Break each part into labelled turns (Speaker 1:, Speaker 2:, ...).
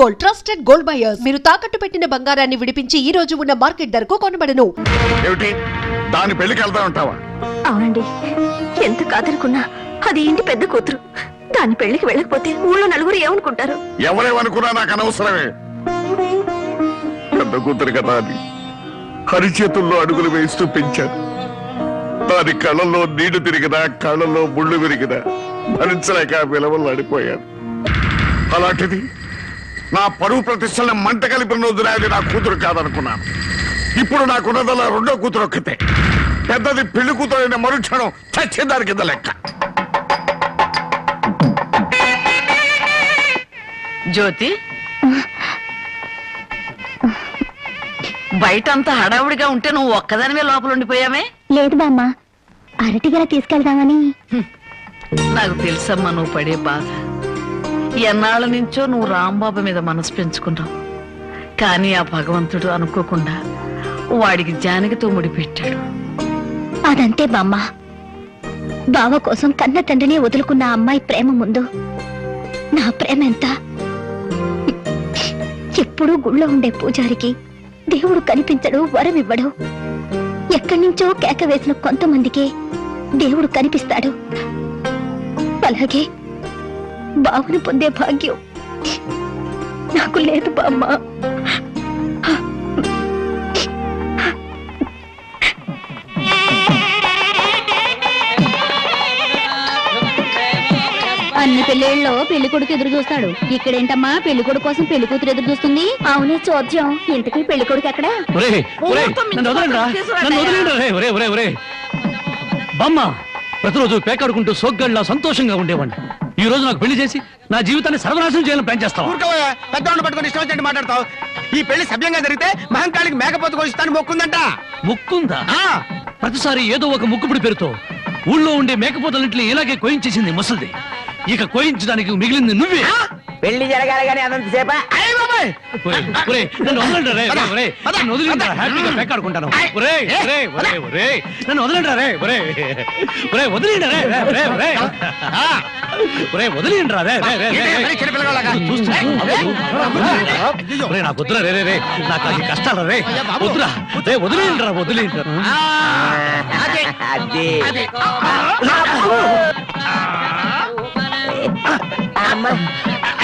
Speaker 1: Gold trusted gold buyers మీరు తాకట్టు పెట్టిన బంగారాన్ని విడిపించి ఈ రోజు ఉన్న మార్కెట్ ధరకు కొనబడను.
Speaker 2: ఏమిటి? దాని పెళ్ళికి వెళ్తా ఉంటావా?
Speaker 3: అవునండి. ఎంత కాదనుకున్నా అది ఇంటి పెద్ద కూతురు? దాని పెళ్ళికి వెళ్ళకపోతే ఊళ్ళో నలుగురు ఏమనుకుంటారు?
Speaker 2: ఎవరేమనుకున్నా నాకు అనవసరమే. పెద్ద కూతురు కదా అని హరిచేతుల్లో అడుగులు వేస్తూ పెంచాను దాని కళ్ళల్లో నీళ్ళు తిరిగినా కళ్ళల్లో ముళ్ళు విరిగినా భరించలేక విలవలు అడిపోయాను అలాంటిది నా పరువు ప్రతిష్టలను మంట కలిపిన రోజున అది నా కూతురు కాదనుకున్నాను. ఇప్పుడు నాకున్నదల్లా రెండో కూతురు ఒక్కతే. పెద్దది పెళ్ళి కూతురు అయిన మరుక్షణం చచ్చే దాని కింద లెక్క.
Speaker 4: జ్యోతి? బయటంతా హడావుడిగా ఉంటే నువ్వు ఒక్కదానివే లోపల ఉండిపోయామే
Speaker 3: లేదు బామ్మ. అరటిగల తీసుకెళ్దామని.
Speaker 4: నాకు తెలుసమ్మా నువ్వు పడే బాధ. ఎన్నాళ్ళ నుంచో నువ్వు రాంబాబు మీద మనసు పెంచుకున్నావు కానీ ఆ భగవంతుడు అనుకోకుండా వాడికి జానకితో ముడిపెట్టాడు
Speaker 3: అదంతే బామ్మ. బావ కోసం కన్న తండ్రిని వదులుకున్న అమ్మాయి ప్రేమ ముందు. నా ప్రేమ ఎంత? ఎప్పుడూ గుళ్ళో ఉండే పూజారికి దేవుడు కనిపించడు వరం ఇవ్వడు. ఎక్కడి నుంచో కేక వేసిన కొంతమందికే దేవుడు కనిపిస్తాడు. అలాగే బావును పొందే భాగ్యం నాకు లేదు బామ్మ.
Speaker 5: అన్ని పెళ్ళిళ్ళలో పెళ్ళి కొడుకు ఎదురు చూస్తాడు. ఇక్కడేంటమ్మా? పెళ్ళి కొడుకు కోసం పెళ్ళి కూతురు ఎదురు చూస్తుంది?
Speaker 3: అవునే చూద్దాం ఇంతకీ పెళ్ళి కొడుకు ఎక్కడ.
Speaker 6: బామ్మ ప్రతిరోజు పేకాడుకుంటూ సోగ్గాడిలా సంతోషంగా ఉండేవాడిని. ఈ రోజు నాకు పెళ్ళి చేసి నా జీవితాన్ని సర్వనాశనం చేయాలని ప్లాన్ చేస్తావా?
Speaker 7: పెద్దవాడిని పట్టుకొని ఇష్టం వచ్చినట్టు మాట్లాడతావు. ఈ పెళ్ళి సభ్యంగా జరిగితే మహంకాళికి మేకపోతు కోసిస్తాను మొక్కుందంట.
Speaker 6: ముక్కుందా?
Speaker 7: ఆ,
Speaker 6: ప్రతిసారి ఏదో ఒక ముక్కుపుడి పేరుతో ఊళ్ళో ఉండే మేకపోతలన్నింటినీ ఇలాగే కోయించేసింది ముసలిది. ఇక కోయించడానికి మిగిలింది నువ్వే.
Speaker 7: పెళ్ళి జరగాలి కానీ అదంతసేపా
Speaker 6: నాకు వద్దురా రే రే నాకు అది కష్టాలు రే. వద్దురా. రే వదిలేయండి రా వదిలేయండి రా.
Speaker 7: ఆ, అదే. అదే.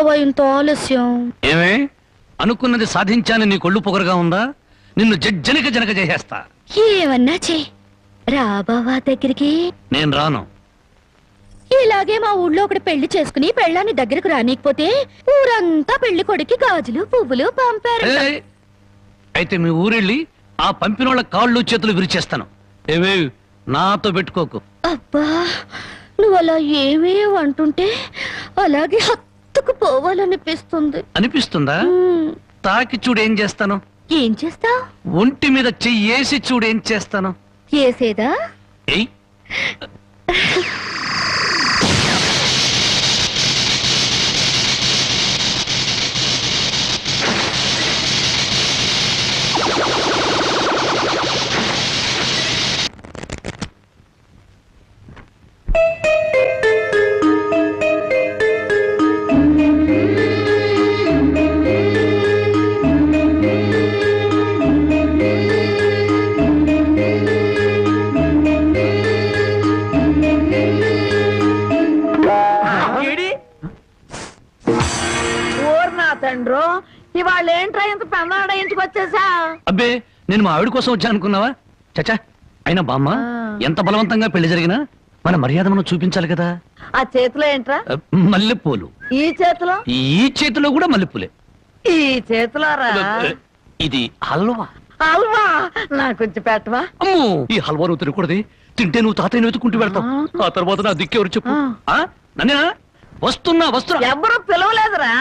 Speaker 5: బాబా ఇంత ఆలస్యం.
Speaker 6: ఏమే? అనుకున్నది సాధించాని నీ కొళ్ళు పొగరుగా ఉందా? నిన్ను జజ్జనిక జనక చేసేస్తా.
Speaker 5: ఏమన్నా చే రా బావా దగ్గరికి.
Speaker 6: నేను రాను.
Speaker 5: ఇలాగే మా ఊళ్ళో ఒకటి పెళ్ళి చేసుకుని పెళ్ళాన్ని దగ్గరకు రానికపోతే ఊరంతా పెళ్ళి కొడుకి గాజులు పువ్వులు పంపారు
Speaker 6: ఏయ్, అయితే మీ ఊరెళ్ళి ఆ పంపినోళ్ళ కాళ్ళు చేతులు విరిచేస్తాను. ఏవే నాతో పెట్టుకోకు.
Speaker 5: అబ్బా నువ్వు అలా ఏమీ అంటుంటే అలాగే హత్తుకు పోవాలనిపిస్తుంది?
Speaker 6: అనిపిస్తుందా? తాకి చూడు ఏం చేస్తాను?
Speaker 5: ఏం చేస్తావ్
Speaker 6: ఒంటి మీద చెయ్యేసి చూడు ఏం చేస్తాను?
Speaker 5: చేసేదా
Speaker 6: ఏయ్.
Speaker 4: తండ్రో ఇవాళ ఏంట్రా ఇంత పెన్నాడ ఇంటికి వచ్చేసా?
Speaker 6: అబ్బే నేను మా ఆవిడ కోసం వచ్చా అనుకున్నావా? చచ్చా అయినా బామ్మ ఎంత బలవంతంగా పెళ్ళి జరిగినా మన మర్యాద మనం చూపించాలి కదా.
Speaker 4: ఆ చేతిలో ఏంట్రా?
Speaker 6: మల్లెపూలు.
Speaker 4: ఈ చేతిలో?
Speaker 6: ఈ చేతిలో కూడా మల్లెపూలే.
Speaker 4: ఈ చేతిలో రా
Speaker 6: ఇది హల్వా.
Speaker 4: అల్వా నాకు కొంచెం పెట్టవా?
Speaker 6: అమ్మో ఈ హల్వా నువ్వు తినకూడదు. గుర్తింటే నువ్వు తాతయ్యని వెతుకుంటూ వెళ్తావు. ఆ. తర్వాత నా దిక్కెవరు చెప్పు? నన్నేనా? వస్తున్నా వస్తున్నా.
Speaker 4: ఎవరు పిలవలేదురా?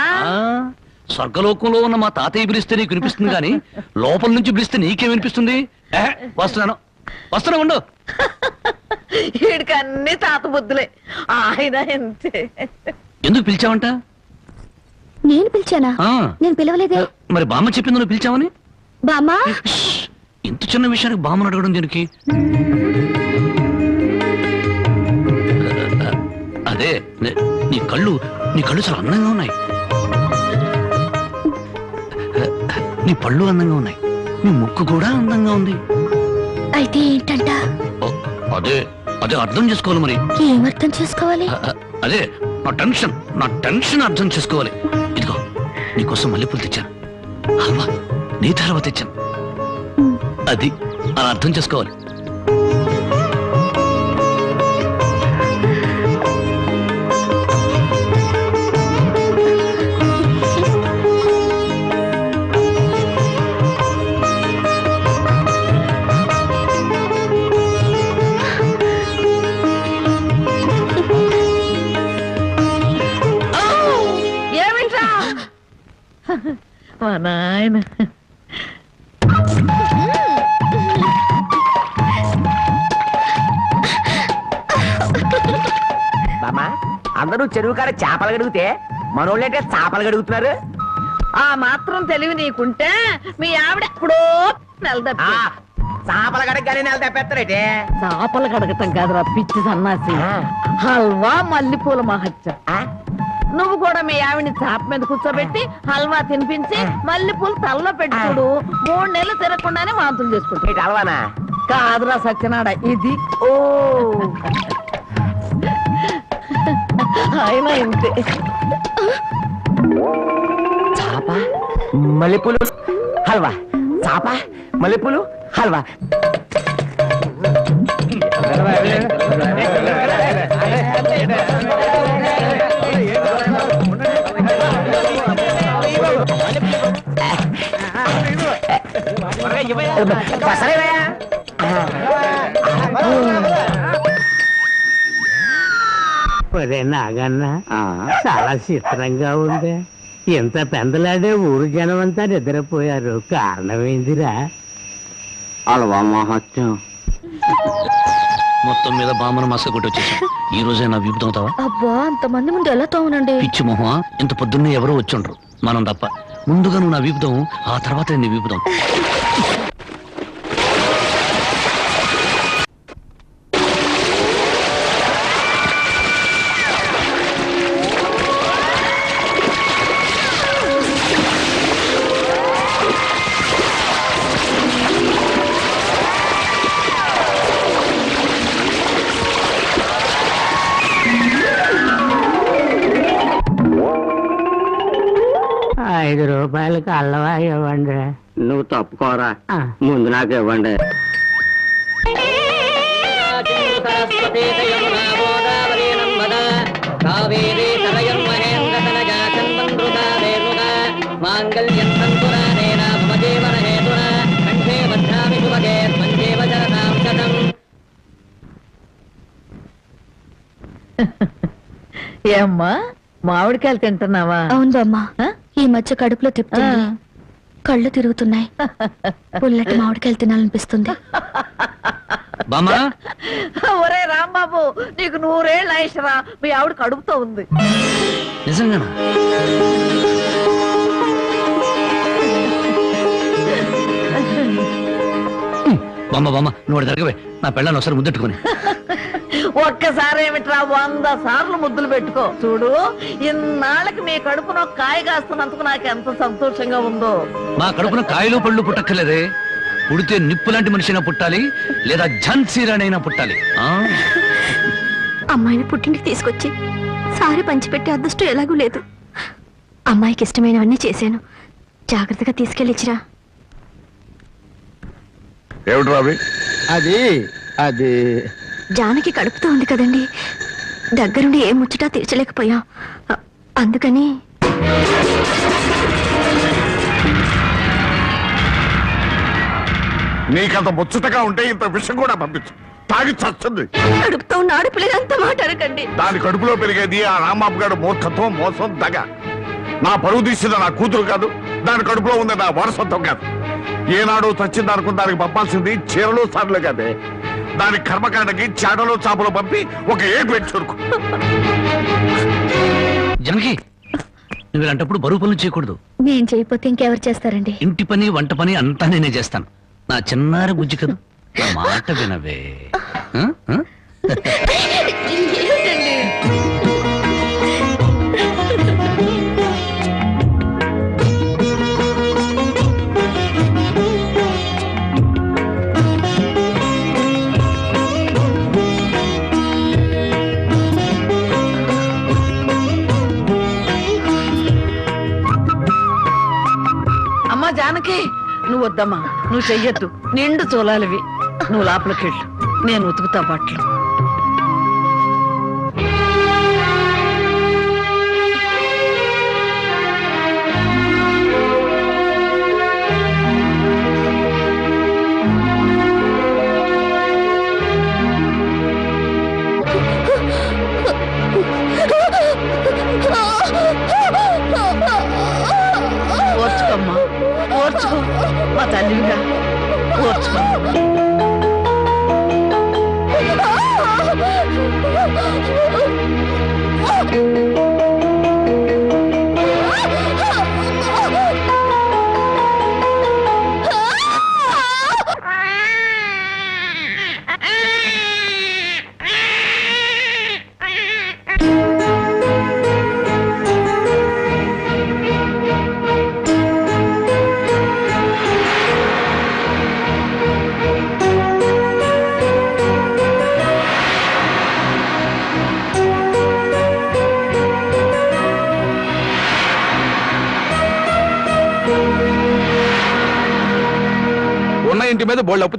Speaker 6: స్వర్గలోకంలో ఉన్న మా తాతయ్య పిలిస్తే నీకు వినిపిస్తుంది కానీ లోపల నుంచి పిలిస్తే నీకేం వినిపిస్తుంది? వస్తున్నాను. వస్తున్నా ఉండు.
Speaker 4: వీడికి అన్ని తాత బుద్ధులే. ఆయన అంతే.
Speaker 6: ఎందుకు పిలిచావంట?
Speaker 8: నేను పిలిచానా?
Speaker 6: ఆ,
Speaker 8: నేను పిలవలేదే.
Speaker 6: మరి బామ్మ చెప్పింది నువ్వు పిలిచావని?
Speaker 8: బామ్మా!
Speaker 6: ఇంత చిన్న విషయానికి బామ్మను అడగడం దీనికి? అదే నే- నీ కళ్ళు నీ కళ్ళు చాలా అందంగా ఉన్నాయి. నీ పళ్ళు అందంగా ఉన్నాయి. నీ ముక్కు కూడా అందంగా ఉంది.
Speaker 8: అయితే ఏంటంట?
Speaker 6: అదే అదే అర్థం చేసుకోవాలి మరి.
Speaker 8: ఏమర్థం చేసుకోవాలి?
Speaker 6: అదే నా టెన్షన్ నా టెన్షన్ అర్థం చేసుకోవాలి. ఇదిగో నీకోసం మల్లెపూలు తెచ్చాను. హల్వా నీ తర్వాత తెచ్చాను. అది అలా అర్థం చేసుకోవాలి.
Speaker 4: మా నాయన
Speaker 9: బామ్మా అందరూ చెరువు కాడ చేపలు గడిగితే మనోళ్ళంటే చేపలు గడుగుతున్నారు
Speaker 4: ఆ మాత్రం తెలివి నీకుంటే మీ ఆవిడ ఎప్పుడో నెలదప్పి
Speaker 9: చేపలు గడగని నెల తెప్పేస్తారేటే
Speaker 4: చేపలు కడగటం కాదురా పిచ్చి సన్నాసి. హల్వా మల్లెపూల మహత్యం. నువ్వు కూడా మీ ఆవిడని చాప మీద కూర్చోబెట్టి హల్వా తినిపించి మల్లెపూలు తలలో పెట్టుకోడు మూడు నెలలు తిరగకుండానే వాంతులు చేసుకుంటాడు
Speaker 9: ఇటు అలవానా
Speaker 4: కాదురా సత్యనాడ ఇది ఓ ఆయన ఇంతే
Speaker 9: చాప మల్లెపూలు హల్వా చాప మల్లెపూలు హల్వా
Speaker 10: ఒరే నాగన్న చాలా చిత్రంగా ఉంది. ఇంత పెందలాడే ఊరు జనం అంతా నిద్రపోయారు. కారణం ఏందిరా అలవా మహత్యం
Speaker 6: మొత్తం మీద బామ్మను మసక కొట్టి వచ్చేసాం ఈ రోజే నా వీపు తోముతావా
Speaker 5: అబ్బా అంతమంది ముందు ఎలా తోమనండి?
Speaker 6: పిచ్చి మొహమా ఇంత పొద్దున్నే ఎవరో వచ్చుండ్రు మనం తప్ప. ముందుగా నువ్వు నా వీపుదాం ఆ తర్వాత నీ వీపుదాం Oh!
Speaker 10: ఐదు రూపాయలకి అల్లవా ఇవ్వండి. నువ్వు తప్పుకోరా. ముందు నాకు ఇవ్వండి.
Speaker 11: మాంగళ్యం సంతురానేన మమ జీవన హేతున కంఠే బధ్నామి శుభగే మంజేవ జరతాం శతం
Speaker 4: ఏమ్మా మామిడికాయలు తింటున్నావా?
Speaker 5: అవును బామ్మ? ఈ మధ్య కడుపులో తిప్పుతుంది. కళ్ళు తిరుగుతున్నాయి. పుల్లటి మామిడికాయలు తినాలనిపిస్తుంది.
Speaker 4: ఒరే రాంబాబు నీకు నూరేళ్ళు ఐశ్వరా మీ ఆవిడ కడుపుతో ఉంది.
Speaker 6: బామ్మ బామ్మ నువ్వు జరగవే నా పెళ్ళాన్ని ఒకసారి ముద్దెట్టుకుని.
Speaker 4: ఒక్కసారి ఏమిట్రా వంద సార్లు ముద్దులు పెట్టుకో. చూడు ఇన్నాళ్ళకి మీ కడుపున ఒక కాయ కాస్తున్నందుకు నాకు ఎంత సంతోషంగా ఉందో.
Speaker 6: మా కడుపున కాయలు పళ్ళు పుట్టక్కర్లేదే. పుడితే నిప్పు లాంటి మనిషైనా పుట్టాలి లేదా ఝాన్సీ రాణైనా పుట్టాలి. ఆ?
Speaker 8: అమ్మాయిని పుట్టింటికి తీసుకొచ్చి సారి పంచిపెట్టే అదృష్టం ఎలాగూ లేదు. అమ్మాయికి ఇష్టమైనవన్నీ చేశాను. జాగ్రత్తగా తీసుకెళ్ళిచ్చిరా
Speaker 2: ఏమిటి రావి
Speaker 9: అది అది
Speaker 8: జానకి కడుపుతో ఉంది కదండి. దగ్గరుండి ఏ ముచ్చటా తీర్చలేకపోయాం. అందుకని
Speaker 2: నీకంత ముచ్చటగా ఉంటే ఇంత విషయం కూడా పంపించు. తాగి చస్తుంది
Speaker 5: కడుపుతో ఉన్న ఆడపిల్లలు అంత మాట అనకండి
Speaker 2: దాని కడుపులో పెరిగేది ఆ రాంబాబు గారు మూర్ఖత్వం మోసం దగ. నా పరువు తీసింది నా కూతురు కాదు దాని కడుపులో ఉంది నా వారసత్వం కాదు. ఏనాడు చచ్చింది అనుకున్న దానికి పంపాల్సింది చీరలు సార్లు కాదే. దాని కర్మకాండకి చాడలు చాపలు పంపి ఒక ఏడు పెట్టి చురుకు
Speaker 6: జనకి నువ్వు ఇలాంటప్పుడు బరువు పనులు చేయకూడదు.
Speaker 5: నేను చేయకపోతే ఇంకెవరు చేస్తారండి?
Speaker 6: ఇంటి పని వంట పని అంతా నేనే చేస్తాను. నా చిన్నారి బుజ్జి కదా. నా మాట వినవే.
Speaker 4: నువ్వు వద్దమ్మా. నువ్వు చెయ్యొద్దు. నిండు చూలాలివి. నువ్వు లోపలికి వెళ్ళు. నేను ఉతుకుతా బట్టలు మా తల్లిగా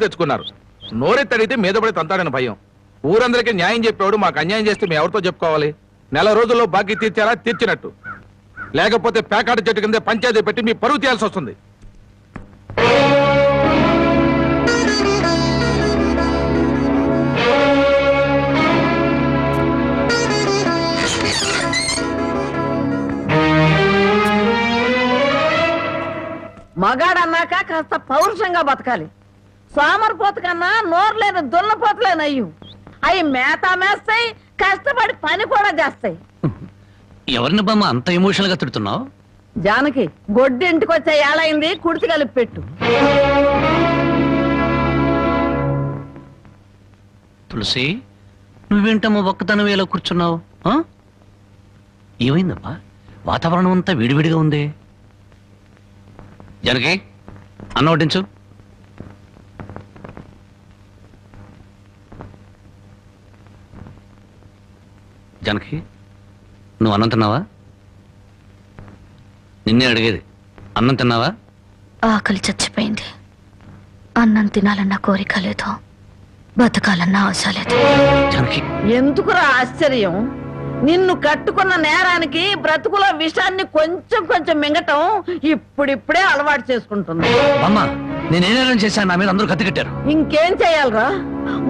Speaker 12: అప్పు తెచ్చుకున్నారు. నోరెత్తడితే మీద పడి తంతాడని భయం. ఊరందరికీ న్యాయం చెప్పేవాడు మాకు అన్యాయం చేస్తే మేము ఎవరితో చెప్పుకోవాలి? నెల రోజుల్లో బాకీ తీర్చారా తీర్చినట్టు. లేకపోతే పేకాట చెట్టు కింద పంచాయతీ పెట్టి మీ పరువు తీయాల్సి వస్తుంది.
Speaker 4: మగాడన్నాక కాస్త పౌరుషంగా బతకాలి. సోమరిపోతు కన్నా నోరు లేని దున్నపోతులేనయ్యు అవి మేత మేస్తాయి కష్టపడి పని కూడా చేస్తాయి.
Speaker 6: ఎవరిని బామ్మ అంత ఎమోషనల్గా తిడుతున్నావు?
Speaker 4: జానకి గొడ్డు ఇంటికి వచ్చే ఏళైంది కుడితి కలిపి పెట్టు.
Speaker 6: తులసి నువ్వేంటమ్మా ఒక్కతనం ఇలా కూర్చున్నావు? ఆ? ఏమైందమ్మా వాతావరణం అంతా వేడివేడిగా ఉంది. జనకి అన్న వడ్డించు. జనకి నువ్వు అన్నం తిన్నావా? నిన్నే అడిగేది అన్నం తిన్నావా?
Speaker 5: ఆకలి చచ్చిపోయింది. అన్నం తినాలన్న కోరిక లేదు. బతకాలన్న ఆశ లేదు.
Speaker 6: జనకి.
Speaker 4: ఎందుకురా ఆశ్చర్యం? నిన్ను కట్టుకున్న నేరానికి బ్రతుకుల విషాన్ని కొంచెం కొంచెం మింగటం ఇప్పుడిప్పుడే అలవాటు చేసుకుంటుంది.
Speaker 6: అమ్మా నేనేం చేశాను? నా మీద అందరూ కత్తి కట్టారు.
Speaker 4: ఇంకేం చేయాలరా?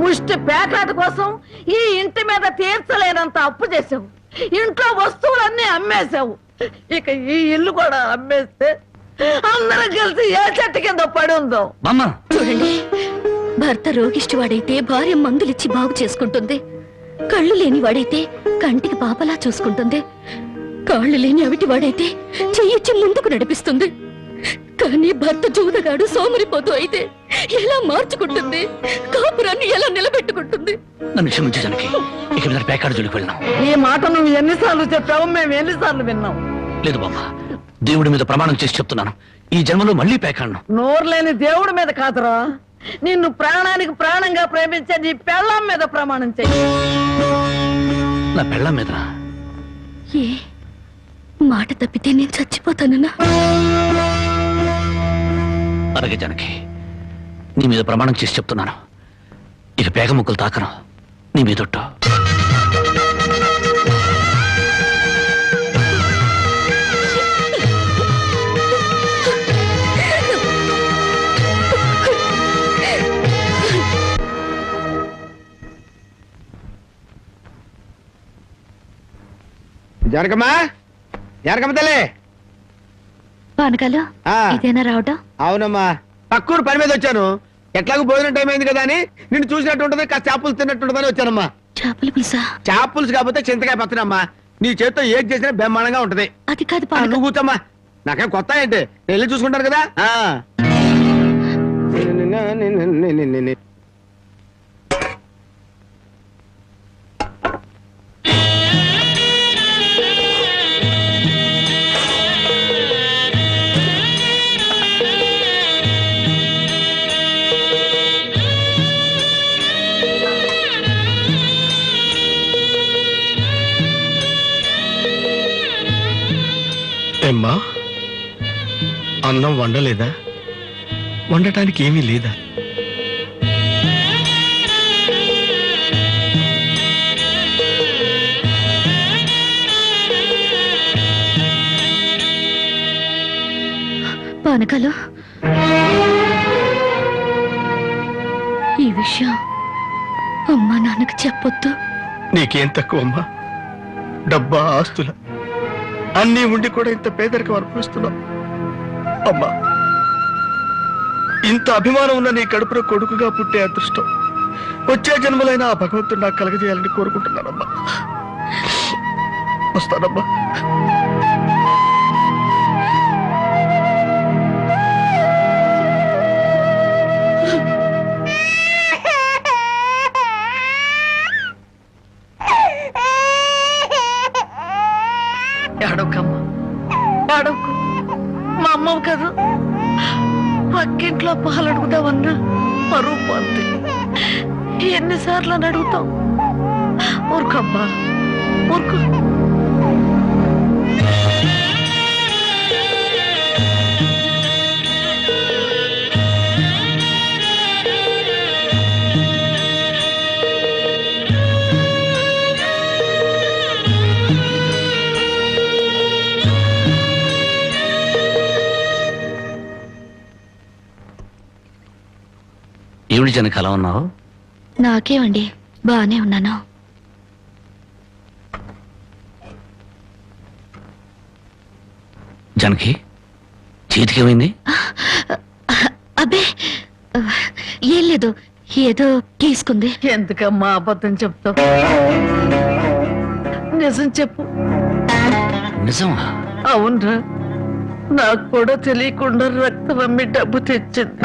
Speaker 4: ముష్టి పేకాట కోసం ఈ ఇంటి మీద తీర్చలేనంత అప్పు చేసావు ఇంట్లో వస్తువులన్నీ అమ్మేశావు. ఇక ఈ ఇల్లు కూడా అమ్మేస్తే అందరం కలిసి ఏ చెట్టు కింద పడి ఉందో.
Speaker 6: బామ్మ
Speaker 5: చూడండి భర్త రోగిష్టి వాడైతే భార్య మందులిచ్చి బాగు చేసుకుంటుంది. కళ్ళు లేని వాడైతే కంటికి పాపలా చూసుకుంటుంది. కాళ్ళు లేని అవిటి వాడైతే చెయ్యిచ్చి ముందుకు నడిపిస్తుంది. కానీ భర్త జూదగాడు సోమరిపోతూ అయితే ఎలా మార్చుకుంటుంది? కాపురాన్ని ఎలా నిలబెట్టుకుంటుంది?
Speaker 6: నన్ను క్షమించు జనకి. ఇక మీద పేకాడు జోలికి వెళ్ళినాం.
Speaker 4: ఈ మాట నువ్వు ఎన్నిసార్లు చెప్పావు మేము ఎన్నిసార్లు విన్నాం.
Speaker 6: లేదు బామ్మ దేవుడి మీద ప్రమాణం చేసి చెప్తున్నాను. ఈ జన్మలో మళ్ళీ పేకాడను.
Speaker 4: నోరు లేని దేవుడి మీద కాదురా. నిన్ను ప్రాణానికి ప్రాణంగా ప్రేమించే నీ పెళ్ళాం మీద ప్రమాణం చెయ్యి
Speaker 6: నా పెళ్ళం మీద
Speaker 5: ఏ? మాట తప్పితే నేను చచ్చిపోతానన్నా
Speaker 6: అలాగే జనకి నీ మీద ప్రమాణం చేసి చెప్తున్నాను. ఇక పేగ ముగ్గులు తాకను. నీ మీద
Speaker 7: జనకమ్మా? జనకమ్మ తల్లి!
Speaker 5: పానకాలు
Speaker 7: ఆ.
Speaker 5: ఇదేనా రావటం?
Speaker 7: అవునమ్మా. పక్కూరు పని మీద వచ్చాను. ఎట్లాగో భోజనం టైం అయింది కదా అని నిన్ను చూసినట్టు ఉంటుంది కాస్త చేపలు తిన్నట్టు ఉంటుందని వచ్చానమ్మా.
Speaker 5: చేపల పులుసా?
Speaker 7: చేపలు కాకపోతే చింతకాయ పచ్చనమ్మా నీ చేత్తో ఏది చేసినా బ్రహ్మాండంగా ఉంటది.
Speaker 5: అది కాదు
Speaker 7: ఆ, నువ్వు కూర్చోమ్మా. నాకేం కొత్త ఏంటి? నేను వెళ్ళి చూసుకుంటాను కదా. ఆ.
Speaker 13: ఏమ్మా అన్నం వండలేదా? వండటానికి ఏమీ లేదా?
Speaker 5: పానకాలు? ఈ విషయం అమ్మా నాన్నకు చెప్పొద్దు.
Speaker 13: నీకేం తక్కువ అమ్మా డబ్బా ఆస్తుల. అన్నీ ఉండి కూడా ఇంత పేదరికం అనుభవిస్తున్నావు. అమ్మా ఇంత అభిమానం ఉన్న నీ కడుపులో కొడుకుగా పుట్టే అదృష్టం వచ్చే జన్మలైన ఆ భగవంతుడు నాకు కలగజేయాలని కోరుకుంటున్నానమ్మా. వస్తానమ్మా.
Speaker 4: ఏడవకమ్మా ఏడవకు మా అమ్మవు కదా. పక్కింట్లో పాలు అడుగుదామన్నా పరువు పోద్ది. ఎన్నిసార్లు అని అడుగుతాం ఊరుకమ్మా. ఊరుకో.
Speaker 6: ఏమిటి జనక అలా ఉన్నావు?
Speaker 5: నాకేమండి బానే ఉన్నాను.
Speaker 6: జనకి చేతికేమైంది?
Speaker 5: అబ్బే ఏం లేదు ఏదో గీసుకుంది.
Speaker 4: ఎందుకమ్మా అబద్ధం చెప్తావు? నిజం చెప్పు.
Speaker 6: నిజమా?
Speaker 4: అవునరా నాకు కూడా తెలియకుండా రక్తం అమ్మి డబ్బు తెచ్చింది.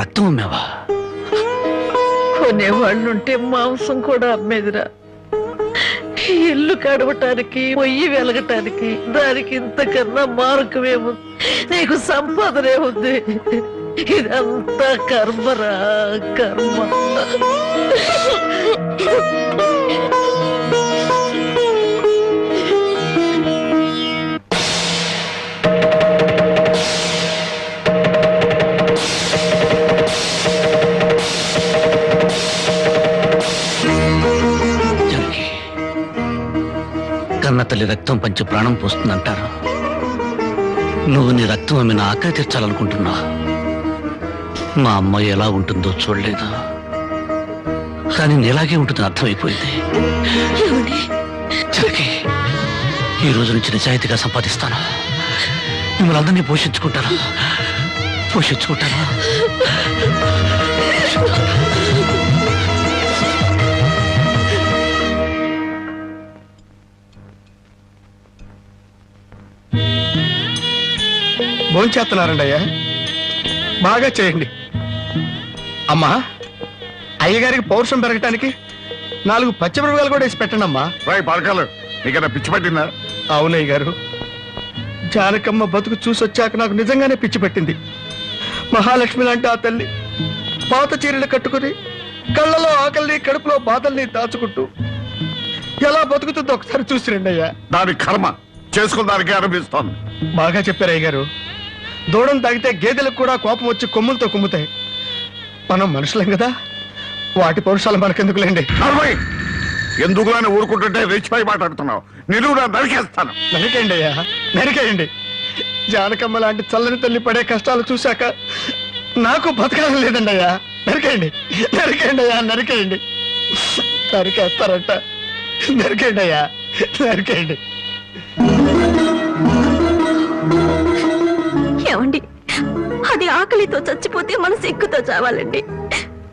Speaker 6: రక్తం అమ్మావా?
Speaker 4: కొనేవాళ్ళుంటే మాంసం కూడా అమ్మేదిరా. ఇల్లు కడవటానికి పొయ్యి వెలగటానికి దానికి ఇంతకన్నా మార్గమేముంది? నీకు సంపాదనే ఉంది. ఇదంతా కర్మరా కర్మ.
Speaker 6: తల్లి రక్తం పంచి ప్రాణం పోస్తుందంటారు? నువ్వు నీ రక్తం అమ్మిన ఆకలి తీర్చాలనుకుంటున్నావు మా అమ్మాయి ఎలా ఉంటుందో చూడలేదు? కానీ నీలాగే ఉంటుందని అర్థమైపోయింది. ఈ రోజు నుంచి నిజాయితీగా సంపాదిస్తాను. మిమ్మల్ని అందరినీ పోషించుకుంటాను పోషించుకుంటాను
Speaker 13: భోంచేస్తున్నారండి అయ్యా బాగా చేయండి. అమ్మా అయ్యగారికి పౌరుషం పెరగటానికి నాలుగు పచ్చిమిరపకాయలు కూడా వేసి పెట్టండి అమ్మా
Speaker 2: రాయ్ పలకాలు నీకన్నా పిచ్చి పట్టిందా?
Speaker 13: అవునయ్య గారు జానకమ్మ బతుకు చూసి వచ్చాక నాకు నిజంగానే పిచ్చి పట్టింది. మహాలక్ష్మి లాంటి ఆ తల్లి పాత చీరలు కట్టుకుని కళ్ళలో ఆకలిని కడుపులో బాధల్ని దాచుకుంటూ ఎలా బతుకుతుందో ఒకసారి చూసి రండి అయ్యా
Speaker 2: దాని కర్మ చేసుకున్న దానికి అనిపిస్తోంది
Speaker 13: బాగా చెప్పారు అయ్య గారు దూడం తాగితే గేదెలకు కూడా కోపం వచ్చి కొమ్ములతో కుమ్ముతాయి. మనం మనుషులం కదా. వాటి పౌరుషాలు మనకెందుకులేండి?
Speaker 2: ఎందుకు అని ఊరుకుంటుంటే రెచ్చిపోయి మాట్లాడుతున్నావు? నిలువునా నరికేస్తాను.
Speaker 13: నరికేయండి అయ్యా నరికేయండి. జానకమ్మ లాంటి చల్లని తల్లి పడే కష్టాలు చూశాక నాకు బతకాలని లేదండి అయ్యా. నరికేయండి నరికేయండి అయ్యా నరికేయండి. నరికేస్తారంట. నరికేయండి అయ్యా నరికేయండి.
Speaker 8: ఆకలితో చచ్చిపోతే మన సిగ్గుతో చావాలండి.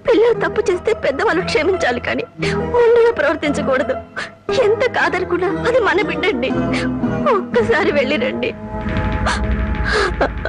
Speaker 8: పిల్లలు తప్పు చేస్తే పెద్దవాళ్ళు క్షమించాలి కానీ ముందుగా ప్రవర్తించకూడదు. ఎంత కాదనుకున్నా అది మన బిడ్డండి. ఒక్కసారి వెళ్ళిరండి